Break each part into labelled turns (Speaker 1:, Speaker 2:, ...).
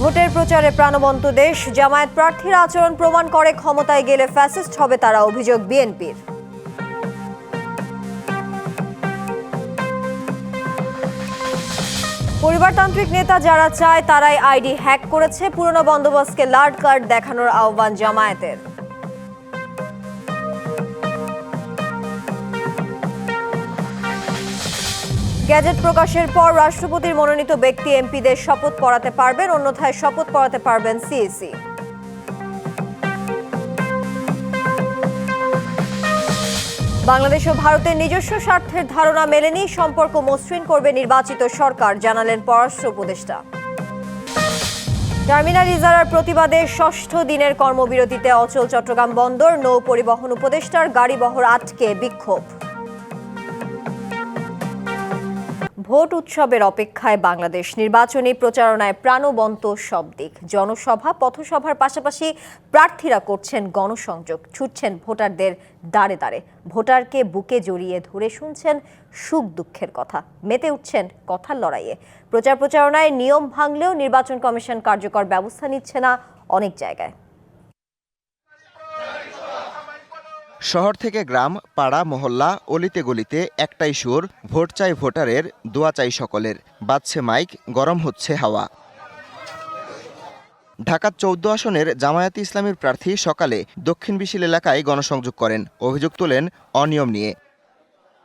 Speaker 1: ভোটের প্রচারে প্রাণবন্ত দেশ, জামায়াত প্রার্থীর আচরণ প্রমাণ করে ক্ষমতায় গেলে ফ্যাসিস্ট হবে তারা, অভিযোগ বিএনপির। পরিবারতান্ত্রিক নেতা যারা চায়, তারাই আইডি হ্যাক করেছে। পুরনো বন্দোবস্তকে লার্ড কার্ড দেখানোর আহ্বান জামায়াতের। গ্যাজেট প্রকাশের পর রাষ্ট্রপতির মনোনীত ব্যক্তি এমপিদের শপথ পড়াতে পারবেন, অন্যথায় শপথ পড়াতে পারবেন সিএসি বাংলাদেশ ও ভারতের নিজস্ব স্বার্থের ধারণা মেলেনি, সম্পর্ক মসৃণ করবে নির্বাচিত সরকার, জানালেন পররাষ্ট্র উপদেষ্টা। টার্মিনাল ইজারার প্রতিবাদে ষষ্ঠ দিনের কর্মবিরতিতে অচল চট্টগ্রাম বন্দর, নৌ পরিবহন উপদেষ্টার গাড়ি বহর আটকে বিক্ষোভ। ভোট উৎসবের অপেক্ষায় বাংলাদেশ নির্বাচনী প্রচারণায় প্রাণবন্ত সব দিক। জনসভা, পথসভার পাশাপাশি প্রার্থীরা করছেন গণসংযোগ, ছুটছেন ভোটারদের দাঁড়ে দাঁড়ে। ভোটারকে বুকে জড়িয়ে ধরে শুনছেন সুখ দুঃখের কথা, মেতে উঠছেন কথার লড়াইয়ে। প্রচার প্রচারণায় নিয়ম ভাঙলেও নির্বাচন কমিশন কার্যকর ব্যবস্থা নিচ্ছে না অনেক জায়গায়।
Speaker 2: শহর থেকে গ্রাম, পাড়া, মহল্লা, অলিতে গলিতে একটাই সুর, ভোট চাই ভোটারের, দোয়া চাই সকলের। বাজছে মাইক, গরম হচ্ছে হাওয়া। ঢাকার চৌদ্দ আসনের জামায়াতে ইসলামীর প্রার্থী সকালে দক্ষিণ বিশিল এলাকায় গণসংযোগ করেন। অভিযোগ তোলেন অনিয়ম নিয়ে।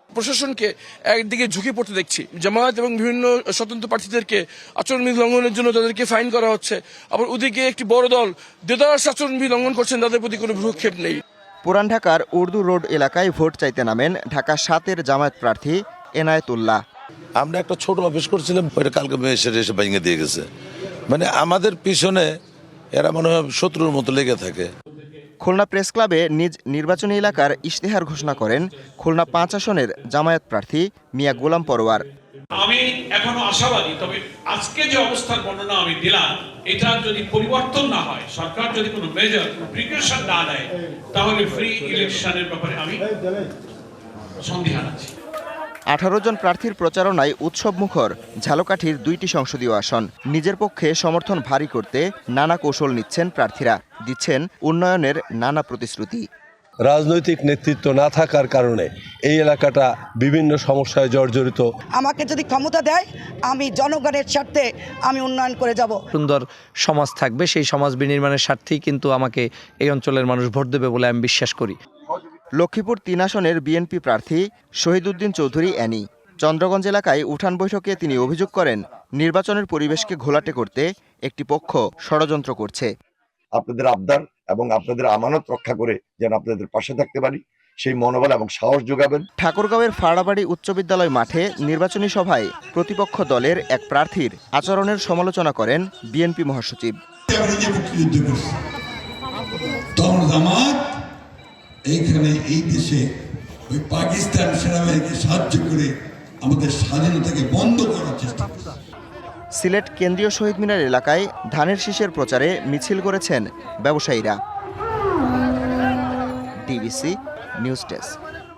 Speaker 3: প্রশাসনকে একদিকে ঝুঁকি পড়তে দেখছি। জামায়াত এবং বিভিন্ন স্বতন্ত্র প্রার্থীদেরকে আচরণবিধি লঙ্ঘনের জন্য তাদেরকে ফাইন করা হচ্ছে। আবার ওদিকে একটি বড় দল দেদার আচরণবিধি লঙ্ঘন করছেন, তাদের প্রতি কোনো ভ্রুক্ষেপ নেই।
Speaker 2: পুরান ঢাকার উর্দু রোড এলাকায় ভোট চাইতে নামেন ঢাকা সাতের জামায়াত প্রার্থী এনায়েতুল্লাহ।
Speaker 4: আমরা একটা ছোট অফিস করছিলাম ওইটা কালকে এসে এসে ভেঙে দিয়ে গেছে। মানে আমাদের পিছনে এরা মনে হয় শত্রুর মতো লেগে থাকে।
Speaker 2: খুলনা প্রেস ক্লাবে নিজ নির্বাচনী এলাকার ইশতেহার ঘোষণা করেন খুলনা পাঁচ আসনের জামায়াত প্রার্থী মিয়া গোলাম পরোয়ার।
Speaker 5: আমি এখনও আশাবাদী তবে আজকে যে অবস্থার বর্ণনা আমি দিলাম এটা যদি পরিবর্তন না হয় সরকার যদি কোনো মেজর প্রিকশন না নেয় তাহলে ফ্রি ইলেকশনের ব্যাপারে আমি সন্দেহান আছি।
Speaker 2: আঠারো জন প্রার্থীর প্রচারণায় উৎসব মুখর ঝালকাঠির দুইটি সংসদীয় আসন। নিজের পক্ষে সমর্থন ভারী করতে নানা কৌশল নিচ্ছেন প্রার্থীরা। দিচ্ছেন উন্নয়নের নানা প্রতিশ্রুতি।
Speaker 6: রাজনৈতিক নেতৃত্ব না থাকার কারণে এই এলাকাটা বিভিন্ন সমস্যায় জর্জরিত।
Speaker 7: আমাকে যদি ক্ষমতা দেয় আমি জনগণের স্বার্থে আমি উন্নয়ন করে যাব।
Speaker 8: সুন্দর সমাজ থাকবে সেই সমাজ বিনির্মাণের স্বার্থেই কিন্তু আমাকে এই অঞ্চলের মানুষ ভোট দেবে বলে আমি বিশ্বাস করি।
Speaker 2: লক্ষ্মীপুর তিন আসনের বিএনপি প্রার্থী শহীদুদ্দিন চৌধুরী অ্যানি। চন্দ্রগঞ্জ এলাকায় উঠান বৈঠকে তিনি অভিযোগ করেন নির্বাচনের পরিবেশকে ঘোলাটে করতে একটি পক্ষ ষড়যন্ত্র করছে।
Speaker 9: আপনাদের আবদার? এবং আপনাদের আমানত রক্ষা করে যেন আপনাদের পাশে থাকতে পারি। সেই মনোবল এবং সাহস যোগাবেন।
Speaker 2: ঠাকুরগাঁওয়ের ফাড়াবাড়ি উচ্চ বিদ্যালয় মাঠে নির্বাচনী সভায় প্রতিপক্ষ দলের এক প্রার্থীর আচরণের সমালোচনা করেন বিএনপি মহাসচিব।
Speaker 10: এইখানে এই দেশে ওই পাকিস্তান সেনাবাহিনীকে সাহায্য করে আমাদের স্বাধীনতাকে বন্ধ করার চেষ্টা করছে।
Speaker 2: সিলেট কেন্দ্রীয় শহীদ মিনার এলাকায় ধানের শীষের প্রচারে মিছিল করেছেন ব্যবসায়ীরা। DBC news desk.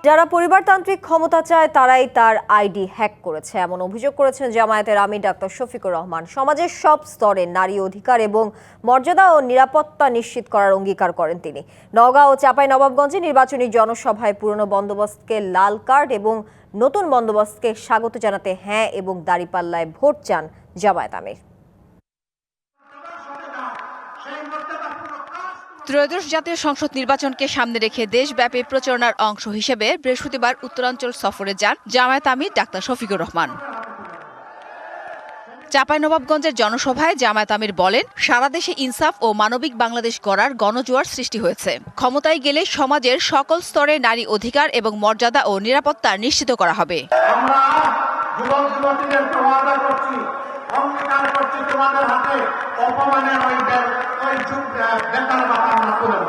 Speaker 1: যারা পরিবারতান্ত্রিক ক্ষমতা চায়, তারাই তার আইডি হ্যাক করেছে। এমন অভিযোগ করেছেন জামায়াতের আমির ডাক্তার শফিকুর রহমান। সমাজের সব স্তরে নারী অধিকার এবং মর্যাদা ও নিরাপত্তা নিশ্চিত করার অঙ্গীকার করেন তিনি। নওগাঁ ও চাঁপাই নবাবগঞ্জে নির্বাচনী জনসভায় পুরনো বন্দোবস্তকে লাল কার্ড এবং নতুন বন্দোবস্তকে স্বাগত জানাতে হ্যাঁ এবং দাঁড়িপাল্লায় ভোট চান জামায়াত আমির।
Speaker 11: ত্রয়োদশ জাতীয় সংসদ নির্বাচনকে সামনে রেখে দেশব্যাপী প্রচারণার অংশ হিসেবে বৃহস্পতিবার উত্তরাঞ্চল সফরে যান জামায়াত আমির ডাক্তার শফিকুর রহমান। চাঁপাইনবাবগঞ্জের জনসভায় জামায়াত আমির বলেন সারা দেশে ইনসাফ ও মানবিক বাংলাদেশ গড়ার গণজোয়ার সৃষ্টি হয়েছে। ক্ষমতায় গেলে সমাজের সকল স্তরে নারী অধিকার এবং মর্যাদা ও নিরাপত্তা নিশ্চিত করা হবে।
Speaker 5: করছি তোমাদের হাতে। অপমানের ওই ওই আমরা তুলে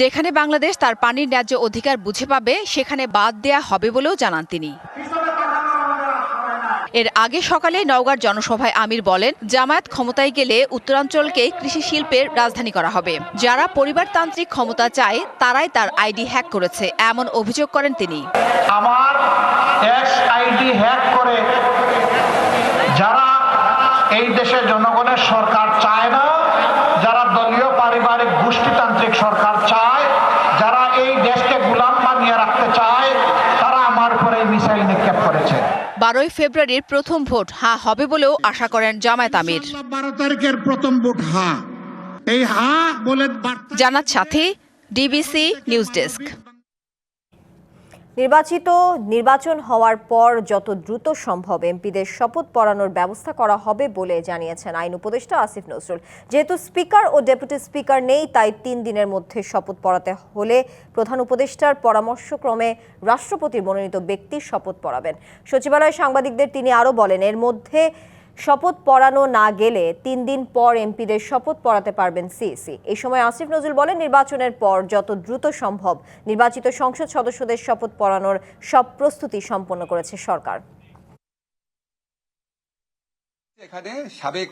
Speaker 11: যেখানে বাংলাদেশ তার পানির ন্যায্য অধিকার বুঝে পাবে সেখানে বাদ দেয়া হবে বলেও জানান তিনি। এর আগে সকালে নওগাঁর জনসভায় আমির বলেন জামায়াত ক্ষমতায় গেলে উত্তরাঞ্চলকে কৃষি শিল্পের রাজধানী করা হবে। যারা পরিবারতান্ত্রিক ক্ষমতা চায় তারাই তার আইডি হ্যাক করেছে এমন অভিযোগ করেন তিনি।
Speaker 5: আমার এক্স আইডি হ্যাক করে যারা এই দেশের জনগণের সরকার চায় না যারা দলীয় পারিবারিক গোষ্ঠীতান্ত্রিক সরকার চায় যারা এই দেশকে গুলাম বানিয়ে রাখতে চায় তারা আমার উপরে মিসাইল নিক্ষেপ করেছে।
Speaker 11: বারোই ফেব্রুয়ারির প্রথম ভোট হা হবে বলেও আশা করেন জামায়াত আমির।
Speaker 10: বারো তারিখের প্রথম ভোট হা। এই হা বলে
Speaker 11: জানার সাথে ডিবিসি নিউজ ডেস্ক
Speaker 1: নির্বাচিত নির্বাচন হওয়ার পর যত দ্রুত সম্ভব এমপিদের শপথ পড়ানোর ব্যবস্থা করা হবে বলে জানিয়েছেন আইন উপদেষ্টা আসিফ নজরুল। যেহেতু স্পিকার ও ডেপুটি স্পিকার নেই, তাই তিন দিনের মধ্যে শপথ পড়াতে হলে প্রধান উপদেষ্টার পরামর্শক্রমে রাষ্ট্রপতির মনোনীত ব্যক্তির শপথ পড়াবেন সচিবালয়ে সাংবাদিকদের তিনি আরও বলেন, এর মধ্যে শপথ পড়ানো না গেলে তিন দিন পর এমপিদের শপথ পড়াতে পারবেন সিএসি। এই সময় আসিফ নজরুল বলেন, নির্বাচনের পর যত দ্রুত সম্ভব নির্বাচিত সংসদ সদস্যদের শপথ পড়ানোর সব প্রস্তুতি সম্পন্ন করেছে সরকার।
Speaker 12: এখানে সাবেক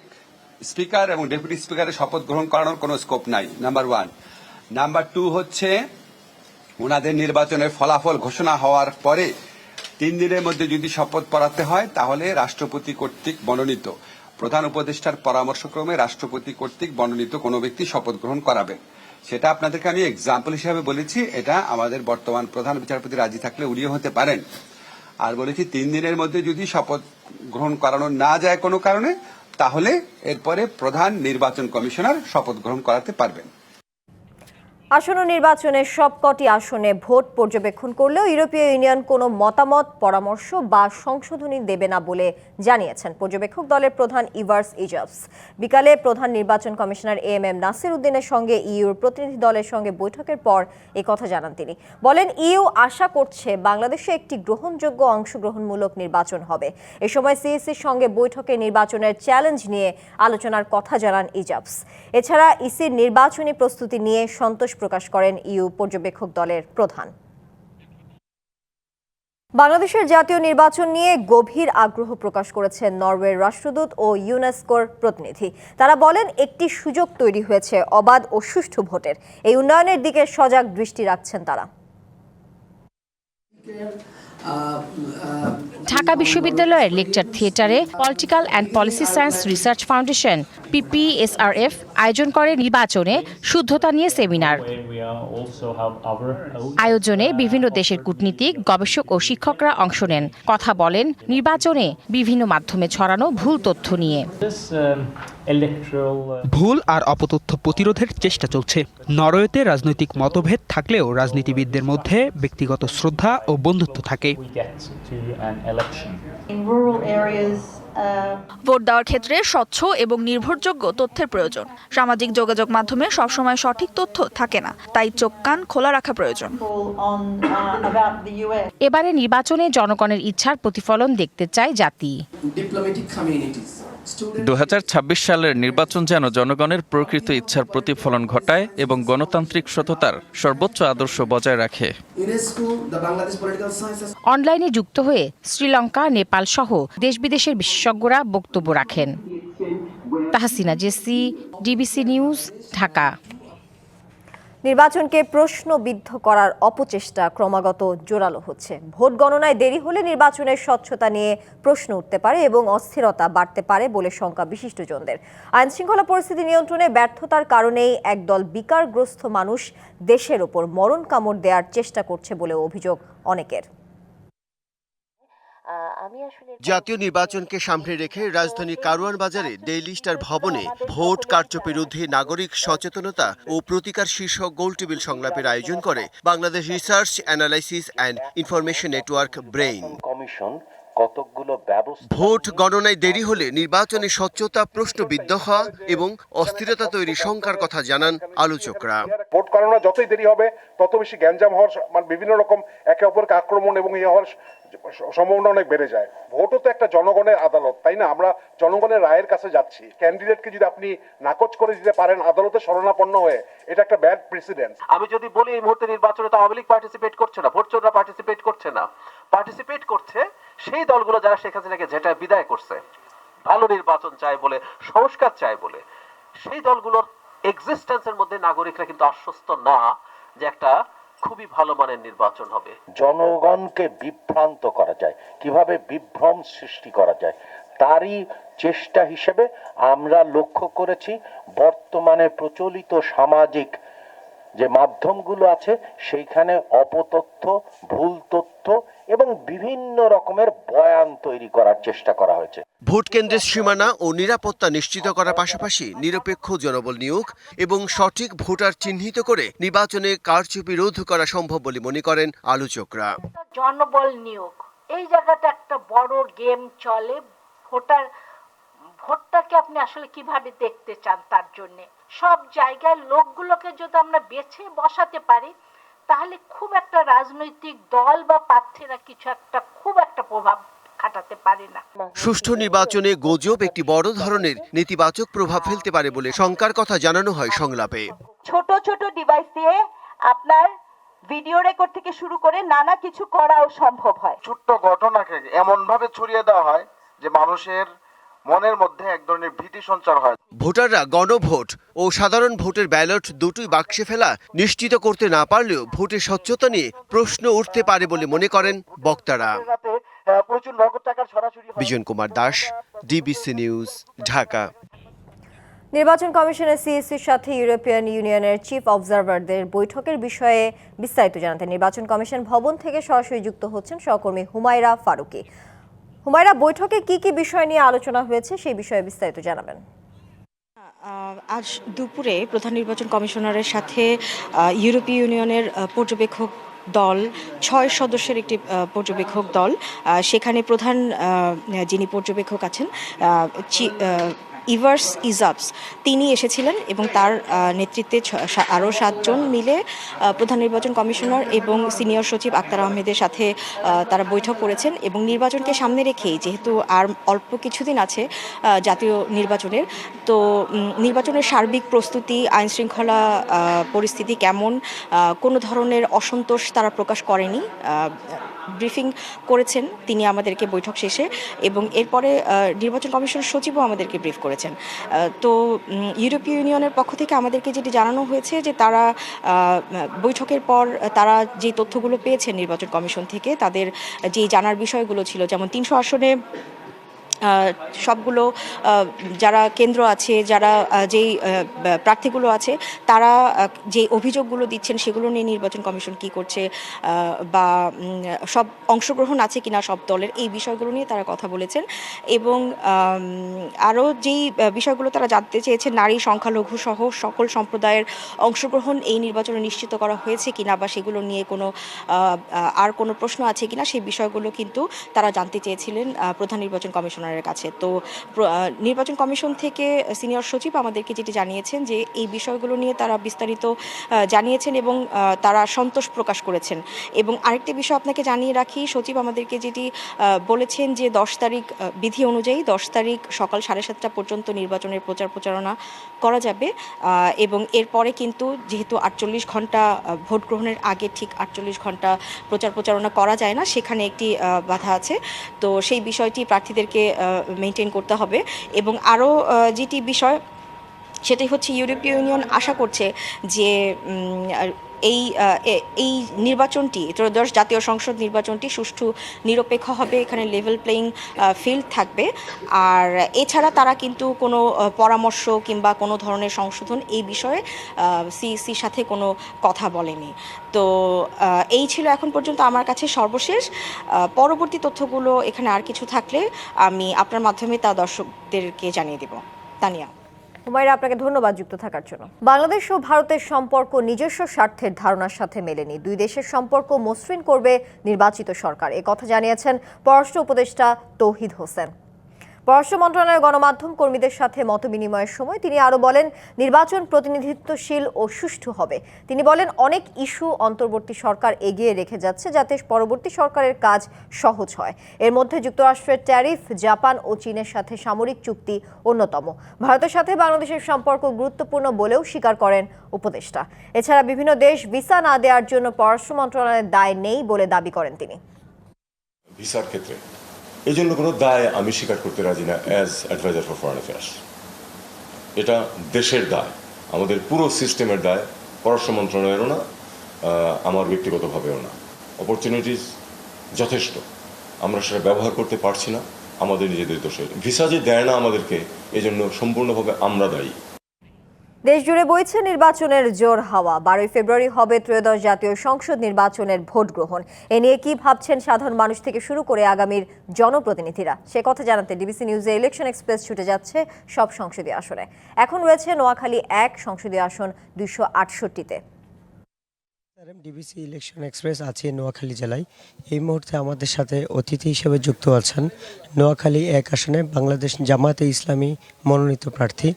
Speaker 12: স্পিকার এবং ডেপুটি স্পিকারের শপথ গ্রহণ করানোর কোনো স্কোপ নাই, নাম্বার ওয়ান। নাম্বার টু হচ্ছে, ওনাদের নির্বাচনের ফলাফল ঘোষণা হওয়ার পরে তিন দিনের মধ্যে যদি শপথ পড়াতে হয়, তাহলে রাষ্ট্রপতি কর্তৃক মনোনীত। প্রধান উপদেষ্টার পরামর্শক্রমে রাষ্ট্রপতি কর্তৃক মনোনীত কোনো ব্যক্তি শপথ গ্রহণ করাবেন সেটা আপনাদেরকে আমি এক্সাম্পল হিসাবে বলেছি। এটা আমাদের বর্তমান প্রধান বিচারপতি রাজি থাকলে উড়িয়ে হতে পারেন। আর বলেছি, তিন দিনের মধ্যে যদি শপথ গ্রহণ করানো না যায় কোনো কারণে, তাহলে এরপরে প্রধান নির্বাচন কমিশনার শপথ গ্রহণ করাতে পারবেন।
Speaker 1: আসন্ন নির্বাচনে সবকটি আসনে ভোট পর্যবেক্ষণ করলেও ইউরোপীয় ইউনিয়ন কোনো মতামত, পরামর্শ বা সংশোধনী দেবে না বলে জানিয়েছেন পর্যবেক্ষক দলের প্রধান ইভার্স ইজাবস বিকালে প্রধান নির্বাচন commissioner A M M Nasir উদ্দিনের সঙ্গে ইউর প্রতিনিধি দলের সঙ্গে বৈঠকের পর এ কথা জানান তিনি। বলেন ইউ আশা করছে বাংলাদেশে একটি গ্রহণযোগ্য অংশগ্রহণমূলক নির্বাচন হবে। এ সময় সিএসির সঙ্গে বৈঠকে নির্বাচনের চ্যালেঞ্জ নিয়ে আলোচনার কথা জানান ইজাবস এছাড়া ইসির নির্বাচনী প্রস্তুতি নিয়ে সন্তোষ প্রকাশ করেন ইউ পর্যবেক্ষক দলের প্রধান। বাংলাদেশের জাতীয় নির্বাচন নিয়ে গভীর আগ্রহ প্রকাশ করেছেন নরওয়ের রাষ্ট্রদূত ও ইউনেস্কোর প্রতিনিধি। তারা বলেন, একটি সুযোগ তৈরি হয়েছে অবাধ ও সুষ্ঠু ভোটের। এই উন্নয়নের দিকে সজাগ দৃষ্টি রাখছেন তারা।
Speaker 13: ঢাকা বিশ্ববিদ্যালয়ের lecture theatre political and policy science research foundation PPSRF আয়োজন করে নির্বাচনে শুদ্ধতা নিয়ে সেমিনার। আয়োজনে বিভিন্ন দেশের কূটনীতিক, গবেষক ও শিক্ষকরা অংশ নেন। কথা বলেন নির্বাচনে বিভিন্ন মাধ্যমে ছড়ানো ভুল তথ্য নিয়ে।
Speaker 14: ভুল আর অপতথ্য প্রতিরোধের চেষ্টা চলছে। নরওয়েতে রাজনৈতিক মতভেদ থাকলেও রাজনীতিবিদদের মধ্যে ব্যক্তিগত শ্রদ্ধা ও বন্ধুত্ব থাকে।
Speaker 11: ভোট দেওয়ার ক্ষেত্রে স্বচ্ছ এবং নির্ভরযোগ্য তথ্যের প্রয়োজন। সামাজিক যোগাযোগ মাধ্যমে সবসময় সঠিক তথ্য থাকে না তাই চোখ কান খোলা রাখা প্রয়োজন।
Speaker 13: এবারে নির্বাচনে জনগণের ইচ্ছার প্রতিফলন দেখতে চায় জাতি।
Speaker 15: দু হাজার ছাব্বিশ সালের নির্বাচন যেন জনগণের প্রকৃত ইচ্ছার প্রতিফলন ঘটায় এবং গণতান্ত্রিক সততার সর্বোচ্চ আদর্শ বজায় রাখে।
Speaker 13: অনলাইনে যুক্ত হয়ে শ্রীলঙ্কা নেপাল সহ দেশ বিদেশের বিশেষজ্ঞরা বক্তব্য রাখেন। Tahsina Jesy DBC news Dhaka.
Speaker 1: নির্বাচনকে প্রশ্নবিদ্ধ করার অপচেষ্টা ক্রমাগত জোরালো হচ্ছে। ভোট গণনায় দেরি হলে নির্বাচনের স্বচ্ছতা নিয়ে প্রশ্ন উঠতে পারে এবং অস্থিরতা বাড়তে পারে বলে শঙ্কা বিশিষ্টজনদের। আইন শৃঙ্খলা পরিস্থিতি নিয়ন্ত্রণে ব্যর্থতার কারণেই একদল বিকারগ্রস্ত মানুষ দেশের ওপর মরণ কামড় দেওয়ার চেষ্টা করছে বলে অভিযোগ অনেকের।
Speaker 16: জাতীয় নির্বাচনকে সামনে রেখে রাজধানী কারওয়ান বাজারে ডেইলি স্টার ভবনে ভোট কার্যবিরোধী নাগরিক সচেতনতা ও প্রতিকার শীর্ষক গোল টেবিল সংলাপের আয়োজন করে Bangladesh Research Analysis and Information Network BRAIN
Speaker 17: commission কতকগুলো
Speaker 16: ভোট গণনায় দেরি হলে নির্বাচনে স্বচ্ছতা প্রশ্নবিদ্ধ হওয়া এবং অস্থিরতা তৈরি শঙ্কার কথা জানান আলোচকরা।
Speaker 18: ভোট গণনা যতই দেরি হবে তত বেশি গ্যাঞ্জাম হওয়ার মানে বিভিন্ন রকম একে অপরকে আক্রমণ এবং ইয়ে হওয়ার সম্ভাবনা অনেক বেড়ে যায়। ভোটও তো একটা জনগণের আদালত, তাই না? আমরা জনগণের রায়ের কাছে যাচ্ছি। ক্যান্ডিডেটকে যদি আপনি নাকচ করে দিতে পারেন আদালতে শরণাপন্ন হয়ে, এটা একটা ব্যাড প্রেসিডেন্ট
Speaker 17: আমি যদি বলি এই মুহূর্তে নির্বাচনে তো আওয়ামী লীগ পার্টিসিপেট করছে না, ভোট চোররা পার্টিসিপেট করছে না। পার্টিসিপেট করছে সেই দলগুলো যারা শেখ হাসিনাকে যেটা বিদায় করছে। ভালো নির্বাচন চায় বলে, সংস্কার চায় বলে। সেই দলগুলোর এক্সিস্টেন্সের মধ্যে নাগরিকরা কিন্তু আশ্বস্ত না যে একটা খুবই ভালো মানের নির্বাচন হবে। জনগণকে বিভ্রান্ত করা যায়। কীভাবে বিভ্রম সৃষ্টি করা যায়? তারই চেষ্টা হিসেবে আমরা লক্ষ্য করেছি, বর্তমানে প্রচলিত সামাজিক যে মাধ্যমগুলো আছে, সেইখানে অপতথ্য, ভুল তথ্য এবং বিভিন্ন রকমের বয়ান তৈরি করার চেষ্টা করা হয়েছে।
Speaker 16: ভোট কেন্দ্রের সীমানা ও নিরাপত্তা নিশ্চিত করার পাশাপাশি নিরপেক্ষ জনবল নিয়োগ এবং সঠিক ভোটার চিহ্নিত করে নির্বাচনে কারচুপি রোধ করা সম্ভব বলে মনে করেন আলোচকরা।
Speaker 19: জনবল নিয়োগ। এই জায়গাটা একটা বড় গেম চলে। ভোটার, ভোটটাকে আপনি আসলে কীভাবে দেখতে চান তার জন্য? সব জায়গায় লোকগুলোকে যদি আমরা বেছে বসাতে পারি, তাহলে খুব একটা রাজনৈতিক দল বা প্রার্থীরা কিছু একটা, খুব একটা প্রভাব খাটাতে পারে না।
Speaker 16: সুষ্ঠু নির্বাচনে গুজব একটি বড় ধরনের নেতিবাচক প্রভাব ফেলতে পারে বলে শঙ্কার কথা জানানো হয় সংলাপে।
Speaker 19: ছোট ছোট ডিভাইস দিয়ে আপনার ভিডিও রেকর্ড থেকে শুরু করে নানা কিছু করাও সম্ভব হয়।
Speaker 20: ছোট্ট ঘটনাকে এমন ভাবে ছড়িয়ে দেওয়া হয় যে মানুষের মনের মধ্যে এক ধরনের ভীতি সঞ্চার হয়।
Speaker 16: ভোটাররা গণভোট ও সাধারণ ভোটের ব্যালট দুটোই বাক্সে ফেলা নিশ্চিত করতে না পারলেও ভোটের স্বচ্ছতা নিয়ে প্রশ্ন উঠতে পারে বলে মনে করেন বক্তারা।
Speaker 17: প্রচুর নগদ টাকার সরাসরি
Speaker 16: বিজন কুমার দাস ডিবিসি নিউজ ঢাকা।
Speaker 1: নির্বাচন কমিশনের সিএসির সাথে ইউরোপিয়ান ইউনিয়নের চিফ অবজারভারদের বৈঠকের বিষয়ে বিস্তারিত জানাতে নির্বাচন কমিশন ভবন থেকে সরাসরি যুক্ত হচ্ছেন সহকর্মী হুমায়রা ফারুকি। হুমায়রা বৈঠকে কি কি বিষয় নিয়ে আলোচনা হয়েছে সেই বিষয়ে বিস্তারিত জানাবেন।
Speaker 21: আজ দুপুরে প্রধান নির্বাচন কমিশনারের সাথে ইউরোপীয় ইউনিয়নের পর্যবেক্ষক দল ছয় সদস্যের একটি পর্যবেক্ষক দল। সেখানে প্রধান যিনি পর্যবেক্ষক আছেন ইভার্স ইজাবস। তিনি এসেছিলেন এবং তার নেতৃত্বে আরও সাতজন মিলে প্রধান নির্বাচন কমিশনার এবং সিনিয়র সচিব আক্তার আহমেদের সাথে তারা বৈঠক করেছেন এবং নির্বাচনকে সামনে রেখেই, যেহেতু আর অল্প কিছুদিন আছে জাতীয় নির্বাচনের, তো নির্বাচনের সার্বিক প্রস্তুতি আইন শৃঙ্খলা পরিস্থিতি কেমন কোনো ধরনের অসন্তোষ তারা প্রকাশ করেনি ব্রিফিং করেছেন তিনি আমাদেরকে বৈঠক শেষে এবং এরপরে নির্বাচন কমিশন সচিবও আমাদেরকে ব্রিফ করেছেন। আহ, তো ইউরোপীয় ইউনিয়নের পক্ষ থেকে আমাদেরকে যেটি জানানো হয়েছে যে তারা বৈঠকের পর তারা যে তথ্যগুলো পেয়েছেন নির্বাচন কমিশন থেকে তাদের যে জানার বিষয়গুলো ছিল যেমন তিনশো আসনে সবগুলো যারা কেন্দ্র আছে, যারা যেই প্রার্থীগুলো আছে, তারা যে অভিযোগগুলো দিচ্ছেন সেগুলো নিয়ে নির্বাচন কমিশন কি করছে বা সব অংশগ্রহণ আছে কিনা সব দলের, এই বিষয়গুলো নিয়ে তারা কথা বলেছেন। এবং আরও যেই বিষয়গুলো তারা জানতে চেয়েছেন, নারী সংখ্যালঘু সহ সকল সম্প্রদায়ের অংশগ্রহণ এই নির্বাচনে নিশ্চিত করা হয়েছে কিনা বা সেগুলো নিয়ে কোনো আর কোনো প্রশ্ন আছে কিনা, সেই বিষয়গুলো কিন্তু তারা জানতে চেয়েছিলেন প্রধান নির্বাচন কমিশনারের কাছে। তো নির্বাচন কমিশন থেকে সিনিয়র সচিব আমাদেরকে যেটি জানিয়েছেন যে, এই বিষয়গুলো নিয়ে তারা বিস্তারিত জানিয়েছেন এবং তারা সন্তোষ প্রকাশ করেছেন। এবং আরেকটি বিষয় আপনাকে জানিয়ে রাখি, সচিব আমাদেরকে যেটি বলেছেন যে, দশ তারিখ বিধি অনুযায়ী দশ তারিখ সকাল সাড়ে সাতটা পর্যন্ত নির্বাচনের প্রচার প্রচারণা করা যাবে। এবং এরপরে কিন্তু যেহেতু আটচল্লিশ ঘণ্টা ভোট গ্রহণের আগে ঠিক আটচল্লিশ ঘণ্টা প্রচার প্রচারণা করা যায় না, সেখানে একটি বাধা আছে। তো সেই বিষয়টি প্রার্থীদেরকে মেনটেন করতে হবে। এবং আরও যেটি বিষয় সেটাই হচ্ছে ইউরোপীয় ইউনিয়ন আশা করছে যে এই এই নির্বাচনটি, ত্রয়োদশ জাতীয় সংসদ নির্বাচনটি সুষ্ঠু, নিরপেক্ষ হবে, এখানে লেভেল প্লেয়িং ফিল্ড থাকবে। আর এছাড়া তারা কিন্তু কোনো পরামর্শ কিংবা কোনো ধরনের সংশোধন এই বিষয়ে সিইসির সাথে কোনো কথা বলেনি। তো এই ছিল এখন পর্যন্ত আমার কাছে সর্বশেষ। পরবর্তী তথ্যগুলো এখানে আর কিছু থাকলে আমি আপনার মাধ্যমে তা দর্শকদেরকে জানিয়ে দেব। তানিয়া।
Speaker 1: হুমায়রা, আপনাকে ধন্যবাদ যুক্ত থাকার জন্য। বাংলাদেশ ও ভারতের সম্পর্ক নিজস্ব স্বার্থের ধারণার সাথে মেলেনি। দুই দেশের সম্পর্ক মসৃণ করবে নির্বাচিত সরকার। এ কথা জানিয়েছেন পররাষ্ট্র উপদেষ্টা তৌহিদ হোসেন। পররাষ্ট্র মন্ত্রণালয়ের গণমাধ্যম কর্মীদের সাথে মতবিনিময়ের সময় তিনি আরও বলেন, নির্বাচন প্রতিনিধিত্বশীল ও সুষ্ঠু হবে। তিনি বলেন, অনেক ইস্যু অন্তর্বর্তী সরকার এগিয়ে রেখে যাচ্ছে যাতে পরবর্তী সরকারের কাজ সহজ হয়। এর মধ্যে যুক্তরাষ্ট্রের ট্যারিফ, জাপান ও চীনের সাথে সামরিক চুক্তি অন্যতম। ভারতের সাথে বাংলাদেশের সম্পর্ক গুরুত্বপূর্ণ বলেও স্বীকার করেন উপদেষ্টা। এছাড়া বিভিন্ন দেশ ভিসা না দেওয়ার জন্য পররাষ্ট্র মন্ত্রণালয়ের দায় নেই বলে দাবি করেন তিনি।
Speaker 22: ভিসার ক্ষেত্রে এই জন্য কোনো দায় আমি স্বীকার করতে রাজি না as adviser for foreign affairs এটা দেশের দায়, আমাদের পুরো সিস্টেমের দায়, পররাষ্ট্র মন্ত্রণালয়েরও না আমার ব্যক্তিগতভাবেও না। অপরচুনিটিস যথেষ্ট, আমরা সেটা ব্যবহার করতে পারছি না, আমাদের নিজেদের দোষে ভিসা যে দেয় না আমাদেরকে, এজন্য সম্পূর্ণভাবে আমরা দায়ী।
Speaker 1: দেশজুড়ে বইছে নির্বাচনের জোর হাওয়া। বারোই ফেব্রুয়ারি হবে ত্রয়োদশ জাতীয় সংসদ নির্বাচনের ভোট গ্রহণ। এ নিয়ে কি ভাবছেন সাধারণ মানুষ থেকে শুরু করে আগামীর জনপ্রতিনিধিরা? সে কথা জানাতে ডিবিসি নিউজে ইলেকশন এক্সপ্রেস ছুটে যাচ্ছে সব সংসদীয় আসনে। এখন রয়েছে নোয়াখালী এক সংসদীয় আসন দুইশো আটষট্টিতে।
Speaker 23: ডিবিসি ইলেকশন এক্সপ্রেস আছে নোয়াখালী জেলায়। এই মুহূর্তে আমাদের সাথে অতিথি হিসেবে যুক্ত আছেন নোয়াখালী এক আসনে বাংলাদেশ জামাতে ইসলামী মনোনীত প্রার্থী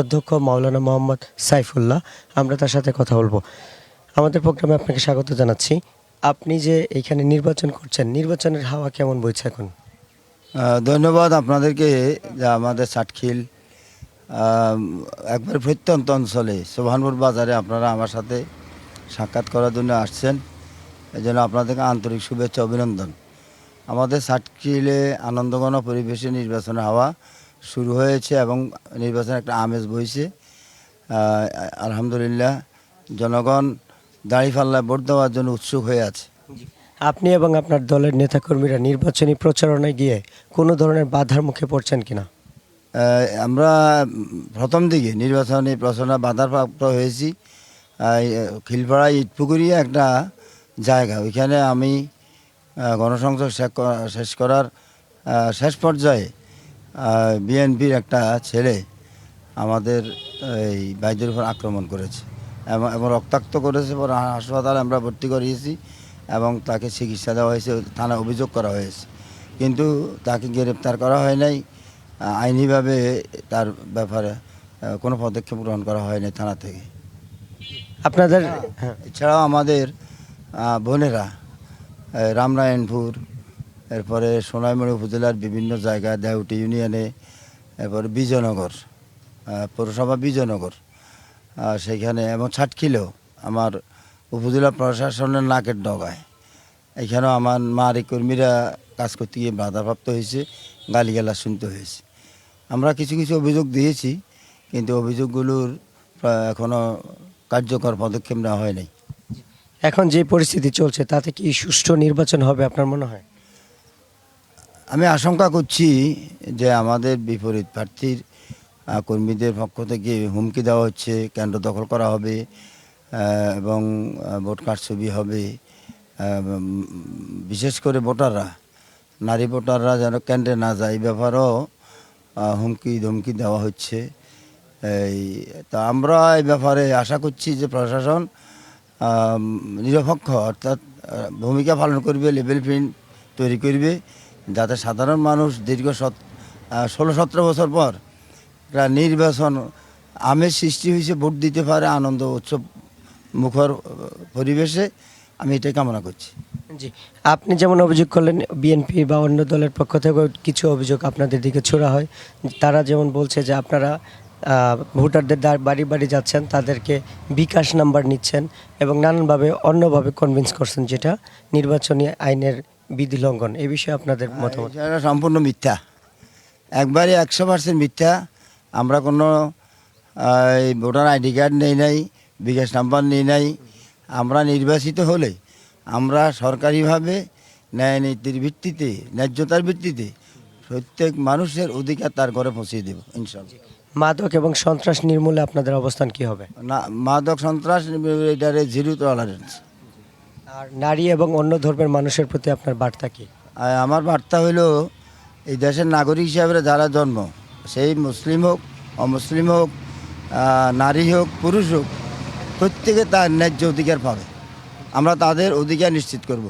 Speaker 23: অধ্যক্ষ মাওলানা মোহাম্মদ সাইফুল্লাহ। আমরা তার সাথে কথা বলব। আমাদের প্রোগ্রামে আপনাকে স্বাগত জানাচ্ছি। আপনি যে এখানে নির্বাচন করছেন, নির্বাচনের হাওয়া কেমন বইছে এখন?
Speaker 24: ধন্যবাদ আপনাদেরকে, যে আমাদের সাটখিল একবার প্রত্যন্ত অঞ্চলে সোভানপুর বাজারে আপনারা আমার সাথে সাক্ষাৎ করার জন্য আসছেন। এই জন্য আপনাদেরকে আন্তরিক শুভেচ্ছা অভিনন্দন। আমাদের সাটখিলে আনন্দঘন পরিবেশে নির্বাচন হওয়া শুরু হয়েছে এবং নির্বাচনের একটা আমেজ বইছে। আলহামদুলিল্লাহ জনগণ দাঁড়িপাল্লায় ভোট দেওয়ার জন্য উৎসুক হয়ে আছে।
Speaker 23: আপনি এবং আপনার দলের নেতাকর্মীরা নির্বাচনী প্রচারণায় গিয়ে কোনো ধরনের বাধার মুখে পড়ছেন কিনা?
Speaker 24: আমরা প্রথম দিকে নির্বাচনী প্রচারণা বাধাপ্রাপ্ত হয়েছি। খিলপাড়া ইটপুকুরি একটা জায়গা। ওইখানে আমি গণসংযোগ শেষ করা- শেষ করার শেষ পর্যায়ে বিএনপির একটা ছেলে আমাদের, এই, ভাইদের উপর আক্রমণ করেছে এবং এবং রক্তাক্ত করেছে পরে হাসপাতালে আমরা ভর্তি করিয়েছি এবং তাকে চিকিৎসা দেওয়া হয়েছে, থানায় অভিযোগ করা হয়েছে। কিন্তু তাকে গ্রেপ্তার করা হয় নাই। আইনিভাবে তার ব্যাপারে কোনো পদক্ষেপ গ্রহণ করা হয়নি থানা থেকে।
Speaker 23: আপনাদের
Speaker 24: এছাড়াও আমাদের বোনেরা রামনারায়ণপুর, এরপরে সোনাইমুড়ি উপজেলার বিভিন্ন জায়গা দেউটি ইউনিয়নে, এরপরে বিজয়নগর পৌরসভা বিজয়নগর সেখানে এবং ছাটখিলেও আমার উপজেলা প্রশাসনের নাকের ডগায়। এখানেও আমার মারি কর্মীরা কাজ করতে গিয়ে বাধাপ্রাপ্ত হয়েছে গালিগালা শুনতে হয়েছে। আমরা কিছু কিছু অভিযোগ দিয়েছি, কিন্তু অভিযোগগুলোর প্রায় এখনও কার্যকর পদক্ষেপ নেওয়া হয় নাই।
Speaker 23: এখন যে পরিস্থিতি চলছে তাতে কি সুষ্ঠু নির্বাচন হবে আপনার মনে হয়?
Speaker 24: আমি আশঙ্কা করছি যে আমাদের বিপরীত প্রার্থীর কর্মীদের পক্ষ থেকে হুমকি দেওয়া হচ্ছে কেন্দ্র দখল করা হবে এবং ভোট কারচুপি হবে বিশেষ করে ভোটাররা নারী ভোটাররা যেন কেন্দ্রে না যায়। এই ব্যাপারেও হুমকি ধমকি দেওয়া হচ্ছে। এই, তা আমরা এই ব্যাপারে আশা করছি যে প্রশাসন নিরপেক্ষ অর্থাৎ ভূমিকা পালন করবে, লেভেল ফিল্ড তৈরি করবে, যাতে সাধারণ মানুষ দীর্ঘ সত ষোলো সতেরো বছর পর নির্বাচন আমেজ সৃষ্টি হয়েছে, ভোট দিতে পারে, আনন্দ উৎসব মুখর পরিবেশে, আমি এটাই কামনা করছি।
Speaker 23: জি, আপনি যেমন অভিযোগ করলেন বিএনপি বা অন্য দলের পক্ষ থেকে কিছু অভিযোগ আপনাদের দিকে ছোড়া হয়। তারা যেমন বলছে যে আপনারা ভোটারদের বাড়ি বাড়ি যাচ্ছেন তাদেরকে বিকাশ নাম্বার নিচ্ছেন এবং নানানভাবে অন্যভাবে কনভিন্স করছেন যেটা নির্বাচনী আইনের বিধি লঙ্ঘন। এ বিষয়ে আপনাদের মতামত।
Speaker 24: সম্পূর্ণ মিথ্যা। একবারে একশো পার্সেন্ট মিথ্যা। আমরা কোনো ভোটার আইডি কার্ড নেই নাই বিকাশ নাম্বার নেই নাই। আমরা নির্বাচিত হলে আমরা সরকারিভাবে ন্যায় নীতির ভিত্তিতে ন্যায্যতার ভিত্তিতে প্রত্যেক মানুষের অধিকার তার ঘরে পৌঁছিয়ে দেব ইনশাল্লাহ
Speaker 23: মাদক এবং সন্ত্রাস নির্মূলে আপনাদের অবস্থান কি হবে?
Speaker 24: না মাদক সন্ত্রাস এটারে জিরো টলারেন্স
Speaker 23: আর নারী এবং অন্য ধর্মের মানুষের প্রতি আপনার বার্তা কি?
Speaker 24: আর আমার বার্তা হইল এই দেশের নাগরিক হিসাবে যারা জন্ম সেই মুসলিম হোক অমুসলিম হোক নারী হোক পুরুষ হোক প্রত্যেকে তার ন্যায্য অধিকার পাবে। আমরা তাদের অধিকার নিশ্চিত করব।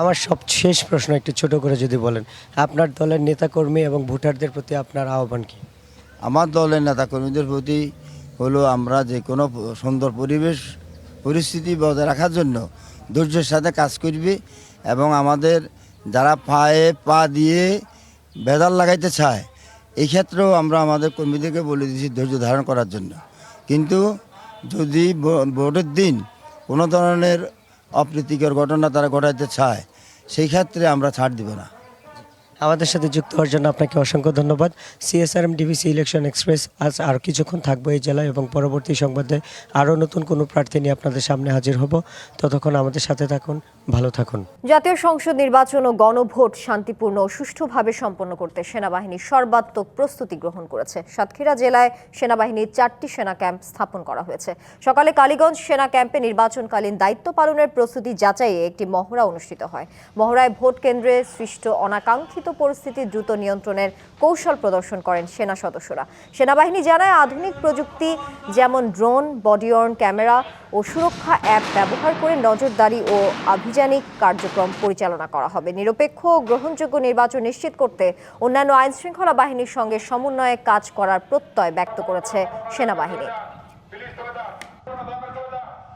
Speaker 23: আমার সব শেষ প্রশ্ন একটু ছোট করে যদি বলেন আপনার দলের নেতাকর্মী এবং ভোটারদের প্রতি আপনার আহ্বান কি?
Speaker 24: আমার দলের নেতাকর্মীদের প্রতি হলো আমরা যে কোনো সুন্দর পরিবেশ, পরিস্থিতি বজায় রাখার জন্য ধৈর্যের সাথে কাজ করবে এবং আমাদের যারা পায়ে পা দিয়ে বেদাল লাগাইতে চায়, এই ক্ষেত্রেও আমরা আমাদের কর্মীদেরকে বলে দিয়েছি ধৈর্য ধারণ করার জন্য। কিন্তু যদি ভোটের দিন কোনো ধরনের অপ্রীতিকর ঘটনা তারা ঘটাইতে চায়, সেই ক্ষেত্রে আমরা ছাড় দিব না।
Speaker 23: আমাদের সাথে যুক্ত হওয়ার জন্য আপনাকে অসংখ্য ধন্যবাদ। সিএসআরএম ডিভিসি ইলেকশন এক্সপ্রেস আজ আর কিছুক্ষণ থাকব এই জেলায় এবং পরবর্তী সংবাদে আরও নতুন কোনো প্রার্থী নিয়ে আপনাদের সামনে হাজির হব। ততক্ষণ আমাদের সাথে থাকুন। ভালো থাকুন।
Speaker 1: জাতীয় সংসদ নির্বাচন ও গণভোট শান্তিপূর্ণ ও সুষ্ঠুভাবে সম্পন্ন করতে সেনাবাহিনী সর্বাত্মক প্রস্তুতি গ্রহণ করেছে। সাতক্ষীরা জেলায় সেনাবাহিনীর চারটি সেনা ক্যাম্প স্থাপন করা হয়েছে। সকালে কালীগঞ্জ সেনা ক্যাম্পে নির্বাচনকালীন দায়িত্ব পালনের প্রস্তুতি যাচাইয়ে একটি মহড়া অনুষ্ঠিত হয়। মহড়ায় ভোট কেন্দ্রে সৃষ্ট অনাকাঙ্ক্ষিত পরিস্থিতি দ্রুত নিয়ন্ত্রণের কৌশল প্রদর্শন করেন সেনা সদস্যরা। সেনাবাহিনী জানায়, আধুনিক প্রযুক্তি যেমন ড্রোন বডিয়র্ন ক্যামেরা ও সুরক্ষা অ্যাপ ব্যবহার করে নজরদারি ও আভিযানিক কার্যক্রম পরিচালনা করা হবে। নিরপেক্ষ ও গ্রহণযোগ্য নির্বাচন নিশ্চিত করতে অন্যান্য আইনশৃঙ্খলা বাহিনীর সঙ্গে সমন্বয়ে কাজ করার প্রত্যয় ব্যক্ত করেছে সেনাবাহিনী।